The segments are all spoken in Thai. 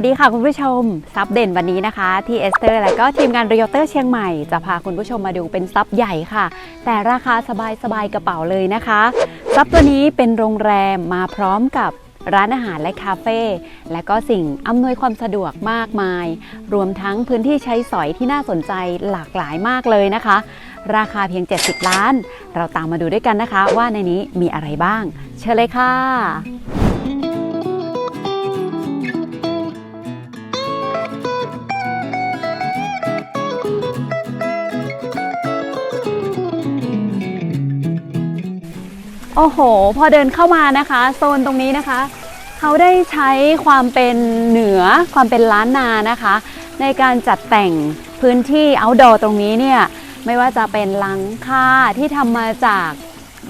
วัสดีค่ะคุณผู้ชมซับเด่นวันนี้นะคะที่เอสเตอร์และก็ทีมงานเรียลเตอร์เชียงใหม่จะพาคุณผู้ชมมาดูเป็นซับใหญ่ค่ะ แต่ราคาสบายๆกระเป๋าเลยนะคะซับตัวนี้เป็นโรงแรมมาพร้อมกับร้านอาหารและคาเฟ่และก็สิ่งอำนวยความสะดวกมากมาย รวมทั้งพื้นที่ใช้สอยที่น่าสนใจหลากหลายมากเลยนะคะ ราคาเพียง 70 ล้าน เราตามมาดูด้วยกันนะคะ ว่าในนี้มีอะไรบ้าง เชิญเลยค่ะ โอ้โห พอเดินเข้ามานะคะ โซนตรงนี้นะคะ เขาได้ใช้ความเป็นเหนือความเป็นล้านนานะคะ ในการจัดแต่งพื้นที่ outdoor ตรงนี้เนี่ย ไม่ว่าจะเป็นหลังคาที่ทำมาจาก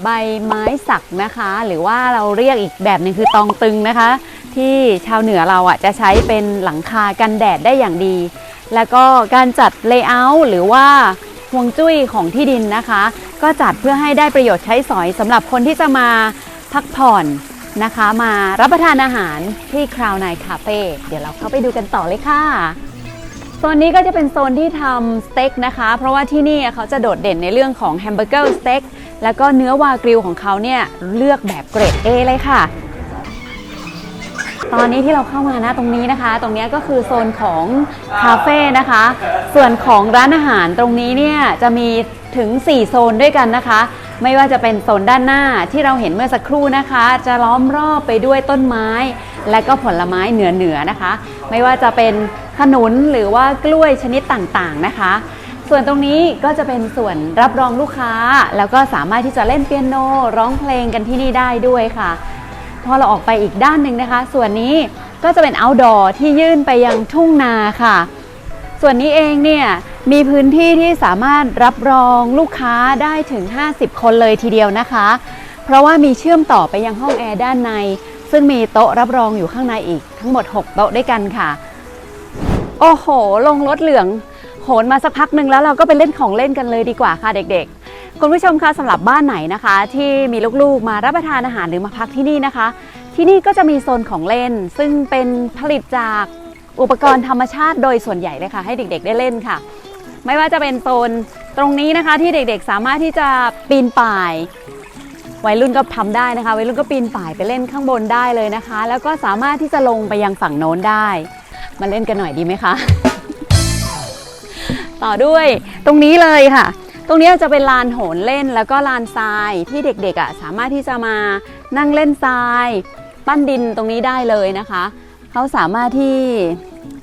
ใบไม้สักนะคะ หรือว่าเราเรียกอีกแบบหนึงคือตองตึงนะคะ ที่ชาวเหนือเราอะจะใช้เป็นหลังคากันแดดได้อย่างดี แล้วก็การจัดเลเยอร์หรือว่า ฮวงจุ้ยของที่ดินนะคะ ก็จัดเพื่อให้ได้ประโยชน์ใช้สอยสำหรับคนที่จะมาพักผ่อนนะคะ มารับประทานอาหารที่คราวไนคาเฟ่เดี๋ยวเราเข้าไปดูกันต่อเลยค่ะโซนนี้ก็จะเป็นโซนที่ทำสเต็กนะคะ เพราะว่าที่นี่เขาจะโดดเด่นในเรื่องของแฮมเบอร์เกอร์สเต็กแล้วก็เนื้อวากริลของเขาเนี่ยเลือกแบบเกรด A เลยค่ะ ตอนนี้ที่เราเข้ามานะตรงนี้นะคะ ตรงนี้ก็คือโซนของคาเฟ่นะคะ ส่วนของร้านอาหารตรงนี้เนี่ยจะมีถึง 4 โซนด้วยกันนะคะ ไม่ว่าจะเป็นโซนด้านหน้าที่เราเห็นเมื่อสักครู่นะคะ จะล้อมรอบไปด้วยต้นไม้ และก็ผลไม้เหนือเหนือนะคะ ไม่ว่าจะเป็นขนุนหรือว่ากล้วยชนิดต่างๆนะคะ ส่วนตรงนี้ก็จะเป็นส่วนรับรองลูกค้า แล้วก็สามารถที่จะเล่นเปียโนร้องเพลงกันที่นี่ได้ด้วยค่ะ พอเราออกไปอีกด้านหนึ่งนะคะ ส่วนนี้ก็จะเป็น outdoor ที่ยื่นไปยังทุ่งนาค่ะ ส่วนนี้เองเนี่ยมีพื้นที่ที่สามารถรับรองลูกค้าได้ถึง 50 คนเลยทีเดียวนะคะ เพราะว่ามีเชื่อมต่อไปยังห้องแอร์ด้านใน ซึ่งมีโต๊ะรับรองอยู่ข้างในอีกทั้งหมด 6 โต๊ะด้วยกันค่ะ โอ้โห ลงรถเหลืองโหนมาสักพักหนึ่งแล้วเราก็ไปเล่นของเล่นกันเลยดีกว่าค่ะเด็กๆ คุณผู้ชมคะสำหรับบ้านไหนนะคะ ที่มีลูกๆมารับประทานอาหารหรือมาพักที่นี่นะคะ ที่นี่ก็จะมีโซนของเล่น ซึ่งเป็นผลิตจากอุปกรณ์ธรรมชาติโดยส่วนใหญ่เลยค่ะ ให้เด็กๆ ได้เล่นค่ะ ไม่ว่าจะเป็นโซนตรงนี้นะคะที่เด็กๆ สามารถที่จะปีนป่าย วัยรุ่นก็ทำได้นะคะ วัยรุ่นก็ปีนป่ายไปเล่นข้างบนได้เลยนะคะ แล้วก็สามารถที่จะลงไปยังฝั่งโน้นได้ มาเล่นกันหน่อยดีไหมคะ ต่อด้วยตรงนี้เลยค่ะ ตรงนี้จะเป็นลานโหนเล่นแล้วก็ลานทรายที่เด็กๆอะสามารถที่จะมานั่งเล่นทราย ปั้นดินตรงนี้ได้เลยนะคะเขาสามารถที่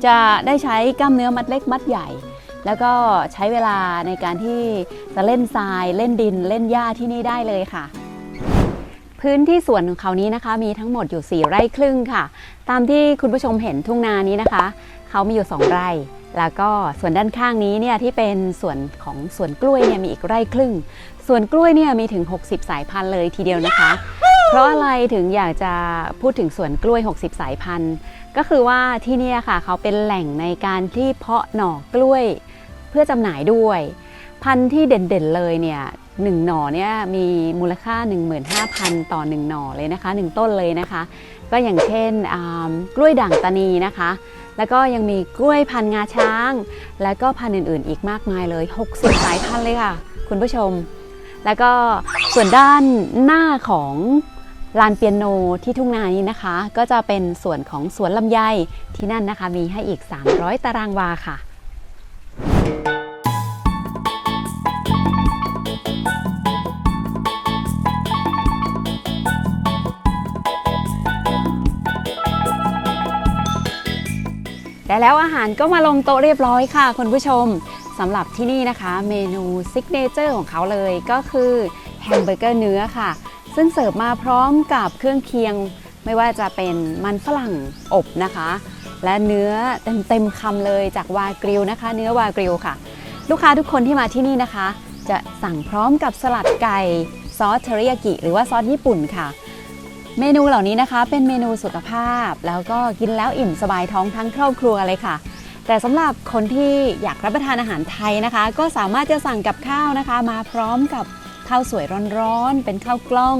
จะได้ใช้กล้ามเนื้อมัดเล็กมัดใหญ่ แล้วก็ใช้เวลาในการที่จะเล่นทราย เล่นดิน เล่นหญ้าที่นี่ได้เลยค่ะ พื้นที่สวนของเขานี้นะคะ มีทั้งหมดอยู่ 4 ไร่ครึ่งค่ะ ตามที่คุณผู้ชมเห็นทุ่งนานี้นะคะ เขามีอยู่ 2 ไร่ แล้วก็ส่วนด้านข้างนี้เนี่ยที่เป็นส่วนของสวนกล้วยเนี่ยมีอีกไร่ครึ่งส่วนกล้วยเนี่ยมีถึง 60 สายพันธุ์เลยทีเดียวนะคะ เพราะอะไรถึงอยากจะพูดถึงสวนกล้วย 60 สายพันธุ์ ก็คือว่าที่เนี่ยค่ะเขาเป็นแหล่งในการที่เพาะหน่อกล้วยเพื่อจำหน่ายด้วย พันธุ์ที่เด่นๆเลยเนี่ยหนึ่งหน่อเนี่ยมีมูลค่า 15,000 ต่อ 1 หน่อเลยนะคะ 1 ต้นเลยนะคะ ก็อย่างเช่นอ่ากล้วยด่างตานีนะคะ แล้วก็ยังมีกล้วยพันงาช้าง แล้วก็พันธุ์อื่น ๆ อีกมากมายเลย 60 สายพันธุ์เลยค่ะ คุณผู้ชม แล้วก็ส่วนด้านหน้าของลานเปียโนที่ทุ่งนานี้นะคะ ก็จะเป็นส่วนของสวนลำไยที่นั่นนะคะ มีให้อีก 300 ตารางวาค่ะ และแล้วอาหารก็มาลงโต๊ะเรียบร้อยค่ะคุณผู้ชมสำหรับที่นี่นะคะ เมนูซิกเนเจอร์ของเขาเลยก็คือแฮมเบอร์เกอร์เนื้อค่ะ ซึ่งเสิร์ฟมาพร้อมกับเครื่องเคียง ไม่ว่าจะเป็นมันฝรั่งอบนะคะ และเนื้อเต็มๆคำเลยจากวากริลนะคะ เนื้อวากริลค่ะ ลูกค้าทุกคนที่มาที่นี่นะคะ จะสั่งพร้อมกับสลัดไก่ซอสเทริยากิหรือว่าซอสญี่ปุ่นค่ะ เมนูเหล่านี้นะคะ เป็นเมนูสุขภาพ แล้วก็กินแล้วอิ่มสบายท้องทั้งครอบครัวเลยค่ะ แต่สำหรับคนที่อยากรับประทานอาหารไทยนะคะ ก็สามารถจะสั่งกับข้าวนะคะ มาพร้อมกับข้าวสวยร้อนๆ เป็นข้าวกล้อง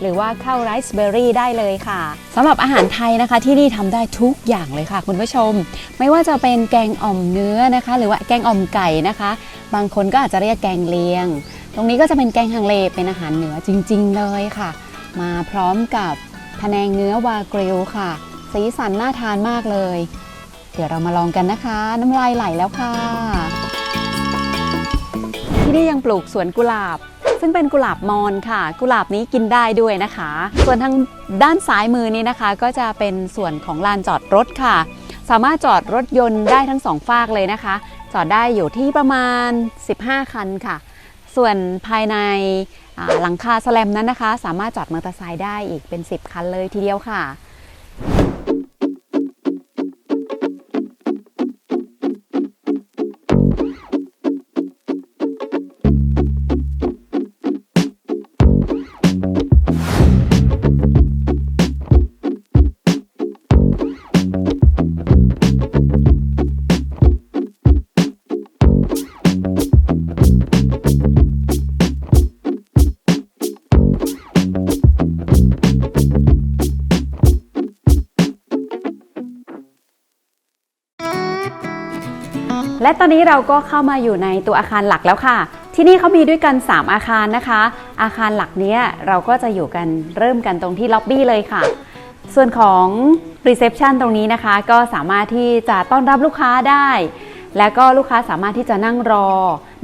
หรือว่าข้าวไรซ์เบอร์รี่ได้เลยค่ะสำหรับอาหารไทยนะคะที่นี่ทำได้ทุกอย่างเลยค่ะ คุณผู้ชม ไม่ว่าจะเป็นแกงอ่อมเนื้อนะคะ หรือว่าแกงอ่อมไก่นะคะ บางคนก็อาจจะเรียกแกงเลียง ตรงนี้ก็จะเป็นแกงฮังเลเป็นอาหารเหนือจริง ๆ เลยค่ะ มาพร้อมกับพะแนงเนื้อวากริลค่ะ สีสันน่าทานมากเลย เดี๋ยวเรามาลองกันนะคะ น้ำลายไหลแล้วค่ะ ที่นี่ยังปลูกสวนกุหลาบ ซึ่งเป็นกุหลาบมอนค่ะ กุหลาบนี้กินได้ด้วยนะคะ ส่วนทางด้านซ้ายมือนี้นะคะ ก็จะเป็นส่วนของลานจอดรถค่ะ สามารถจอดรถยนต์ได้ทั้งสองฝากเลยนะคะ จอดได้อยู่ที่ประมาณ 15 คันค่ะ ส่วนภายใน หลังคาสแลมนั้นนะคะ สามารถจอดมอเตอร์ไซค์ได้อีกเป็น 10 คันเลยทีเดียวค่ะ และตอนนี้เราก็เข้ามาอยู่ในตัวอาคารหลักแล้วค่ะ ที่นี่เขามีด้วยกัน 3 อาคารนะคะ อาคารหลักเนี้ยเราก็จะอยู่กันเริ่มกันตรงที่ล็อบบี้เลยค่ะ ส่วนของ reception ตรงนี้นะคะ ก็สามารถที่จะต้อนรับลูกค้าได้ และก็ลูกค้าสามารถที่จะนั่งรอ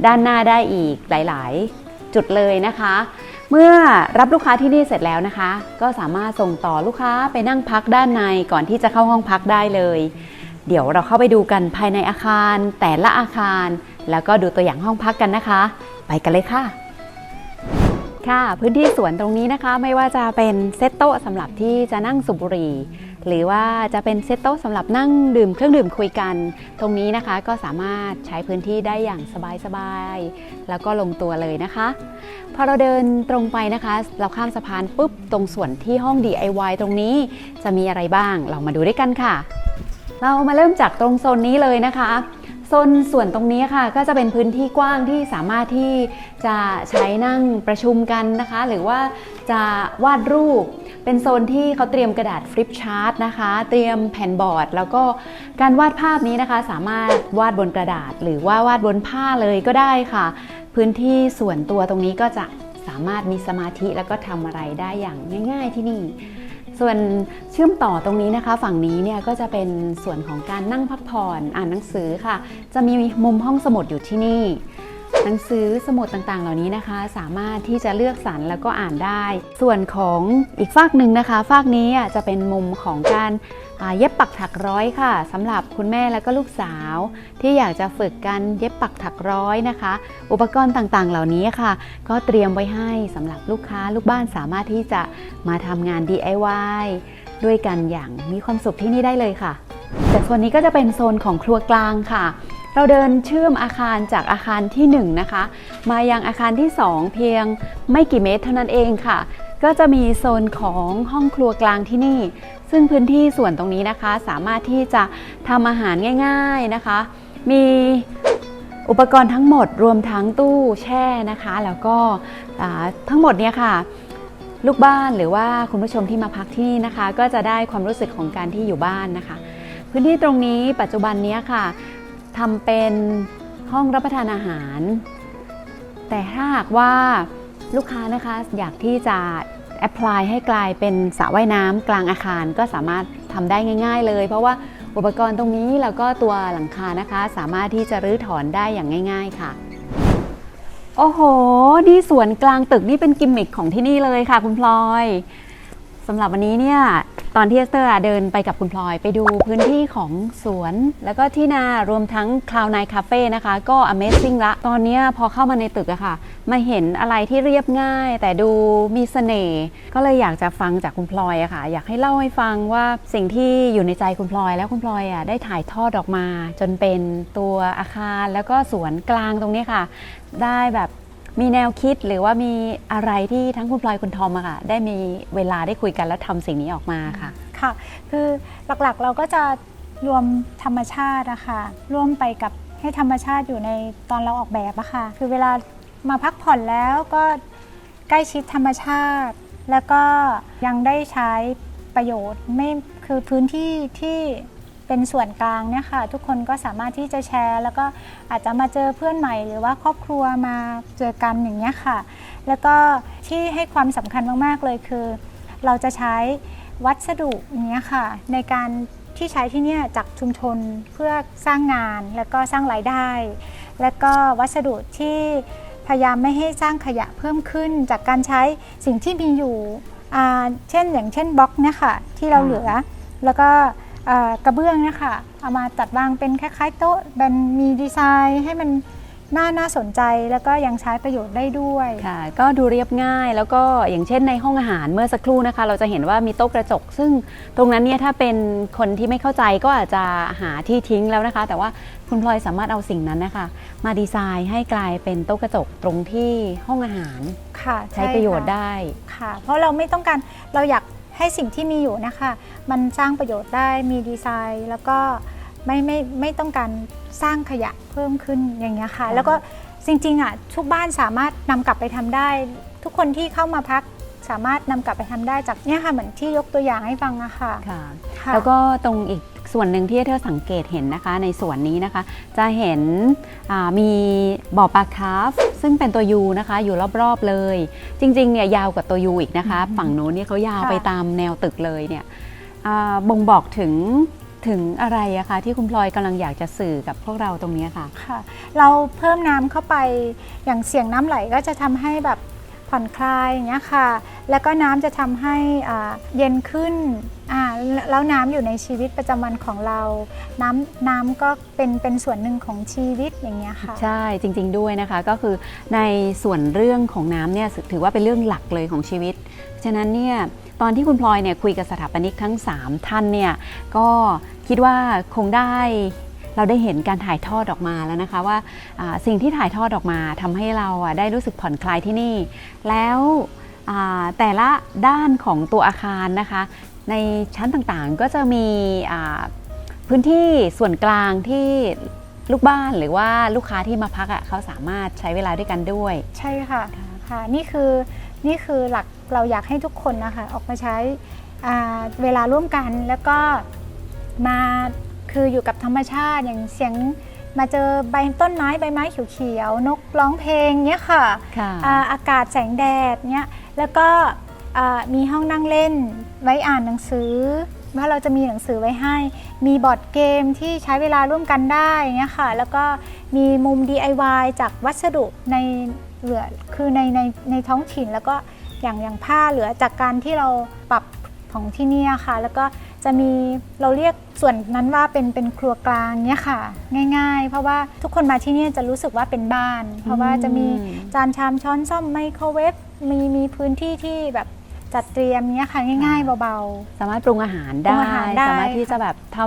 ด้านหน้าได้อีกหลาย ๆ จุดเลยนะคะ เมื่อรับลูกค้าที่นี่เสร็จแล้วนะคะ ก็สามารถส่งต่อลูกค้าไปนั่งพักด้านในก่อนที่จะเข้าห้องพักได้เลย เดี๋ยวเราเข้าไปดูกันภายในอาคารแต่ละอาคาร แล้วก็ดูตัวอย่างห้องพักกันนะคะ ไปกันเลยค่ะ ค่ะพื้นที่สวนตรงนี้นะคะ ไม่ว่าจะเป็นเซตโต๊ะสำหรับที่จะนั่งสูบบุหรี่หรือว่าจะเป็นเซตโต๊ะสำหรับนั่งดื่มเครื่องดื่มคุยกัน ตรงนี้นะคะก็สามารถใช้พื้นที่ได้อย่างสบายๆแล้วก็ลงตัวเลยนะคะ พอเราเดินตรงไปนะคะ เราข้ามสะพานปุ๊บตรงส่วนที่ห้อง DIY ตรงนี้ จะมีอะไรบ้าง เรามาดูด้วยกันค่ะ เรามาเริ่มจากตรงโซนนี้เลยนะคะโซนส่วนตรงนี้ค่ะก็จะเป็นพื้นที่กว้างที่สามารถที่จะใช้นั่งประชุมกันนะคะ หรือว่าจะวาดรูป เป็นโซนที่เขาเตรียมกระดาษฟลิปชาร์ตนะคะ เตรียมแผ่นบอร์ด แล้วก็การวาดภาพนี้นะคะ สามารถวาดบนกระดาษ หรือว่าวาดบนผ้าเลยก็ได้ค่ะ พื้นที่ส่วนตัวตรงนี้ก็จะสามารถมีสมาธิแล้วก็ทำอะไรได้อย่างง่าย ๆที่นี่ ส่วนเชื่อมต่อตรงนี้นะคะ ฝั่งนี้เนี่ยก็จะเป็นส่วนของการนั่งพักผ่อนอ่านหนังสือค่ะ จะมีมุมห้องสมุดอยู่ที่นี่ หนังสือสมุดต่างๆ เหล่านี้นะคะ สามารถที่จะเลือกสรรแล้วก็อ่านได้ ส่วนของอีกฝากหนึ่งนะคะฝากนี้อะจะเป็นมุมของการ เย็บปักถักร้อยค่ะสำหรับคุณแม่และก็ลูกสาว ที่อยากจะฝึกกันเย็บปักถักร้อยนะคะ อุปกรณ์ต่างๆ เหล่านี้ค่ะ ก็เตรียมไว้ให้สำหรับลูกค้าลูกบ้านสามารถที่จะมาทำงาน DIY ด้วยกันอย่างมีความสุขที่นี่ได้เลยค่ะ แต่โซนนี้ก็จะเป็นโซนของครัวกลางค่ะ เราเดินเชื่อมอาคารจากอาคารที่ 1 นะคะ มายังอาคารที่ 2 เพียงไม่กี่เมตรเท่านั้นเองค่ะ ก็จะมีโซนของห้องครัวกลางที่นี่ ซึ่งพื้นที่ส่วนตรงนี้นะคะ สามารถที่จะทำอาหารง่าย ๆนะคะ มีอุปกรณ์ทั้งหมดรวมทั้งตู้แช่นะคะ แล้วก็ทั้งหมดเนี่ยค่ะ ลูกบ้านหรือว่าคุณผู้ชมที่มาพักที่นี่นะคะ ก็จะได้ความรู้สึกของการที่อยู่บ้านนะคะ พื้นที่ตรงนี้ปัจจุบันนี้ค่ะทำเป็นห้องรับประทานอาหาร แต่ถ้าหากว่า ลูกค้านะคะอยากที่จะแอพพลายให้กลายเป็นสระว่ายน้ำกลางอาคารก็สามารถทำได้ง่าย ๆ เลย เพราะว่าอุปกรณ์ตรงนี้แล้วก็ตัวหลังคานะคะ สามารถที่จะรื้อถอนได้อย่างง่าย ๆค่ะ โอ้โห นี่สวนกลางตึกนี่เป็นกิมมิคของที่นี่เลยค่ะ คุณพลอยำหรับวันนี้เนี่ยตอนที่เอสเตอร์เดินไปกับคุณพลอยไปดูพื้นที่ของสวน แล้วก็ที่นารวมทั้งคลาว n น g คาเฟ่นะคะ ก็ Amazing ละ ตอนนี้พอเข้ามาในตึกอะค่ะ มาเห็นอะไรที่เรียบง่าย แต่ดูมีเสน่ห์ก็เลยอยากจะฟังจากคุณพลอยอะค่ะ อยากให้เล่าให้ฟังว่าสิ่งที่อยู่ในใจคุณพลอย แล้วคุณพลอยอะได้ถ่ายทอดออกมา จนเป็นตัวอาคารแล้วก็สวนกลางตรงนี้ค่ะ ได้แบบ มีแนวคิดหรือว่ามีอะไรที่ทั้งคุณพลอยคุณทอมอะค่ะ ได้มีเวลาได้คุยกันแล้วทำสิ่งนี้ออกมาค่ะ ค่ะ คือหลักๆเราก็จะรวมธรรมชาติอะค่ะร่วมไปกับให้ธรรมชาติอยู่ในตอนเราออกแบบอะค่ะ คือเวลามาพักผ่อนแล้วก็ใกล้ชิดธรรมชาติ แล้วก็ยังได้ใช้ประโยชน์ไม่คือพื้นที่ที่ เป็นส่วนกลางเนี่ยค่ะทุกคนก็สามารถที่จะแชร์ แล้วก็อาจจะมาเจอเพื่อนใหม่ หรือว่าครอบครัวมาเจอกันอย่างเงี้ยค่ะ แล้วก็ที่ให้ความสำคัญมากๆเลยคือ เราจะใช้วัสดุอย่างเงี้ยค่ะ ในการที่ใช้ที่เนี่ยจากชุมชนเพื่อสร้างงานแล้วก็สร้างรายได้ แล้วก็วัสดุที่พยายามไม่ให้สร้างขยะเพิ่มขึ้น จากการใช้สิ่งที่มีอยู่เช่นอย่างเช่นบล็อกเนี่ยค่ะที่เราเหลือแล้วก็ กระเบื้องเนี่ยค่ะเอามาจัดวางเป็นคล้ายๆโต๊ะเป็นมีดีไซน์ให้มันน่าน่าสนใจแล้วก็ยังใช้ประโยชน์ได้ด้วยค่ะ ก็ดูเรียบง่ายแล้วก็อย่างเช่นในห้องอาหารเมื่อสักครู่นะคะ เราจะเห็นว่ามีโต๊ะกระจก ซึ่งตรงนั้นเนี่ยถ้าเป็นคนที่ไม่เข้าใจก็อาจจะหาที่ทิ้งแล้วนะคะ แต่ว่าคุณพลอยสามารถเอาสิ่งนั้นนะคะ มาดีไซน์ให้กลายเป็นโต๊ะกระจกตรงที่ห้องอาหารค่ะใช้ประโยชน์ค่ได้ค่ะ เพราะเราไม่ต้องการเราอยาก ให้สิ่งที่มีอยู่นะคะ มันสร้างประโยชน์ได้มีดีไซน์ แล้วก็ไม่ไม่ไม่ต้องการสร้างขยะเพิ่มขึ้นอย่างเงี้ยค่ะค่ะ แล้วก็จริงๆอะทุกบ้านสามารถนำกลับไปทำได้ ทุกคนที่เข้ามาพักสามารถนำกลับไปทำได้จากเนี่ยค่ะเหมือนที่ยกตัวอย่างให้ฟังอะค่ะค่ะ ค่ะ แล้วก็ตรงอีก ส่วนหนึ่งที่เธอสังเกตเห็นนะคะ ในส่วนนี้นะคะ จะเห็นอ่ามีบ่อปลาคาร์ฟซึ่งเป็นตัวยูนะคะ อยู่รอบๆเลย จริงๆเนี่ยยาวกว่าตัวยูอีกนะคะ ฝั่งโน้นเนี่ยเขายาวค่ะไปตามแนวตึกเลยเนี่ยอ่าบ่งบอกถึงถึงอะไรอะคะที่คุณพลอยกำลังอยากจะสื่อกับพวกเราตรงเนี้ยค่ะค่ะ เราเพิ่มน้ำเข้าไปอย่างเสียงน้ำไหลก็จะทำให้แบบ ผ่อนคลายอย่างเงี้ยค่ะ แล้วก็น้ำจะทำให้เย็นขึ้น แล้วน้ำอยู่ในชีวิตประจำวันของเรา น้ำน้ำก็เป็นเป็นส่วนหนึ่งของชีวิตอย่างเงี้ยค่ะ ใช่จริง ๆด้วยนะคะก็คือในส่วนเรื่องของน้ำเนี่ยถือว่าเป็นเรื่องหลักเลยของชีวิต ฉะนั้นเนี่ยตอนที่คุณพลอยเนี่ยคุยกับสถาปนิกทั้ง 3 ท่านเนี่ยก็คิดว่าคงได้ เราได้เห็นการถ่ายทอดออกมาแล้วนะคะว่าสิ่งที่ถ่ายทอดออกมาทำให้เราได้รู้สึกผ่อนคลายที่นี่ แล้วแต่ละด้านของตัวอาคารนะคะ ในชั้นต่างๆก็จะมีพื้นที่ส่วนกลางที่ลูกบ้านหรือว่าลูกค้าที่มาพักอะเขาสามารถใช้เวลาด้วยกันด้วย ใช่ค่ะค่ะนี่คือนี่คือหลักเราอยากให้ทุกคนนะคะออกมาใช้เวลาร่วมกันแล้วก็มา คืออยู่กับธรรมชาติอย่างเสียงมาเจอใบต้นไม้ใบไม้เขียวๆนกร้องเพลงเนี้ยค่ะค่ะอ่าอากาศแสงแดดเนี้ยแล้วก็อ่ามีห้องนั่งเล่นไว้อ่านหนังสือว่าเราจะมีหนังสือไว้ให้ มีบอร์ดเกมที่ใช้เวลาร่วมกันได้เงี้ยค่ะ แล้วก็มีมุม DIY จากวัสดุในเหลือคือในในในท้องถิ่นแล้วก็อย่างอย่างผ้าเหลือจากการที่เราปรับของที่เนี่ยค่ะ แล้วก็ จะมีเราเรียกส่วนนั้นว่าเป็นเป็นครัวกลางเนี่ยค่ะ ง่าย ๆ เพราะว่าทุกคนมาที่เนี่ยจะรู้สึกว่าเป็นบ้าน เพราะว่าจะมีอืมจานชามช้อนซ่อมไมโครเวฟมีมีพื้นที่ที่แบบจัดเตรียมเนี้ยค่ะง่ายๆเบาสามารถปรุงอาหารปรุได้งอาหารได้ สามารถที่จะแบบท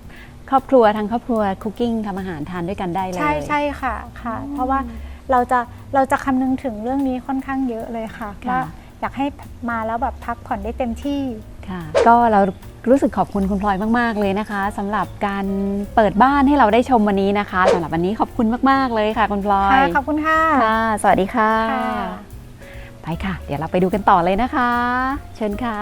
ำครอบครัวทางครอบครัวคุกกิ้งทำอาหารทานด้วยกันได้เลๆยใช่ใช่ค่ะค่ะ เพราะว่าเราจะเราจะคำนึงถึงเรื่องนี้ค่อนข้างเยอะเลยค่ะค่ะว่าอยากให้มาแล้วแบบพักผ่อนได้เต็มที่ค่ะ ก็เรา รู้สึกขอบคุณคุณพลอยมาก ๆ เลยนะคะสำหรับการเปิดบ้านให้เราได้ชมวันนี้นะคะสำหรับวันนี้ขอบคุณมาก ๆ เลยค่ะ คุณพลอยค่ะขอบคุณค่ะค่ะ สวัสดีค่ะค่ะ ไปค่ะ เดี๋ยวเราไปดูกันต่อเลยนะคะ เชิญค่ะ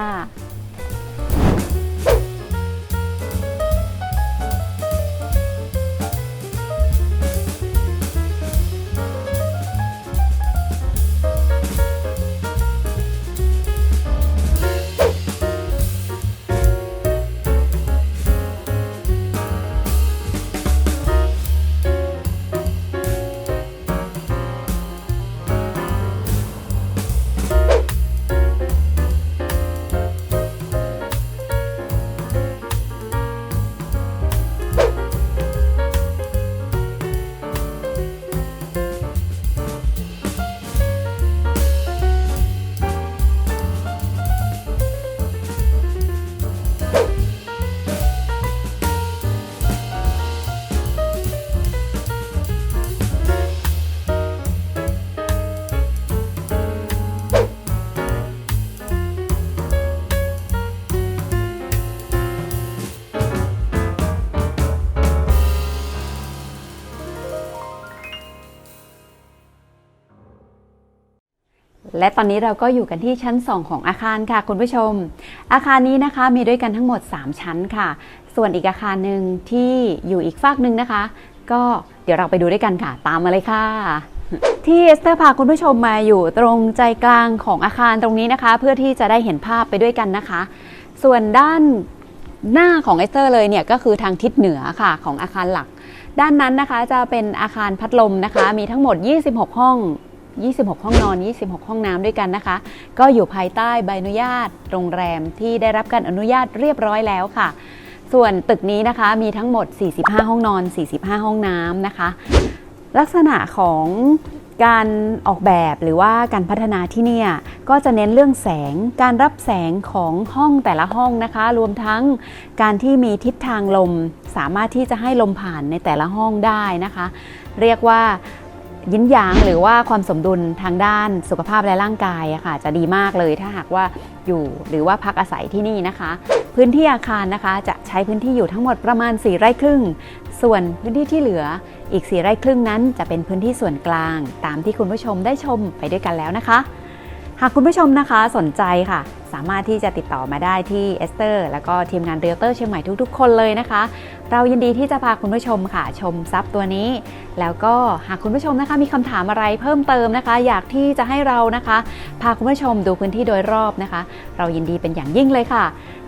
และตอนนี้เราก็อยู่กันที่ชั้น 2 ของอาคารค่ะ คุณผู้ชม อาคารนี้นะคะมีด้วยกันทั้งหมด 3 ชั้นค่ะ ส่วนอีกอาคารหนึ่งที่อยู่อีกฝากหนึ่งนะคะ ก็เดี๋ยวเราไปดูด้วยกันค่ะ ตามมาเลยค่ะที่เอสเตอร์พาคุณผู้ชมมาอยู่ตรงใจกลางของอาคารตรงนี้นะคะ เพื่อที่จะได้เห็นภาพไปด้วยกันนะคะ ส่วนด้านหน้าของเอสเตอร์เลยเนี่ยก็คือทางทิศเหนือค่ะของอาคารหลัก ด้านนั้นนะคะจะเป็นอาคารพัดลมนะคะ มีทั้งหมด 26 ห้อง 26 ห้องนอน 26 ห้องน้ำด้วยกันนะคะ ก็อยู่ภายใต้ใบอนุญาตโรงแรมที่ได้รับการอนุญาตเรียบร้อยแล้วค่ะ ส่วนตึกนี้นะคะมีทั้งหมด 45 ห้องนอน 45 ห้องน้ำนะคะ ลักษณะของการออกแบบหรือว่าการพัฒนาที่เนี่ยก็จะเน้นเรื่องแสงการรับแสงของห้องแต่ละห้องนะคะ รวมทั้งการที่มีทิศทางลม สามารถที่จะให้ลมผ่านในแต่ละห้องได้นะคะ เรียกว่า ยินหยางหรือว่าความสมดุลทางด้านสุขภาพและร่างกายอะค่ะ จะดีมากเลยถ้าหากว่าอยู่หรือว่าพักอาศัยที่นี่นะคะ พื้นที่อาคารนะคะจะใช้พื้นที่อยู่ทั้งหมดประมาณ 4 ไร่ครึ่ง ส่วนพื้นที่ที่เหลืออีก 4 ไร่ครึ่งนั้นจะเป็นพื้นที่ส่วนกลาง ตามที่คุณผู้ชมได้ชมไปด้วยกันแล้วนะคะ หากคุณผู้ชมนะคะสนใจค่ะ สามารถที่จะติดต่อมาได้ที่เอสเตอร์แล้วก็ทีมงานเรียลเตอร์เชียงใหม่ทุกๆ คนเลยนะคะ เรายินดีที่จะพาคุณผู้ชมค่ะ ชมซับตัวนี้ แล้วก็หากคุณผู้ชมนะคะมีคำถามอะไรเพิ่มเติมนะคะ อยากที่จะให้เรานะคะ พาคุณผู้ชมดูพื้นที่โดยรอบนะคะ เรายินดีเป็นอย่างยิ่งเลยค่ะ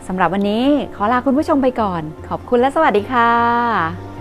สำหรับวันนี้ขอลาคุณผู้ชมไปก่อน ขอบคุณและสวัสดีค่ะ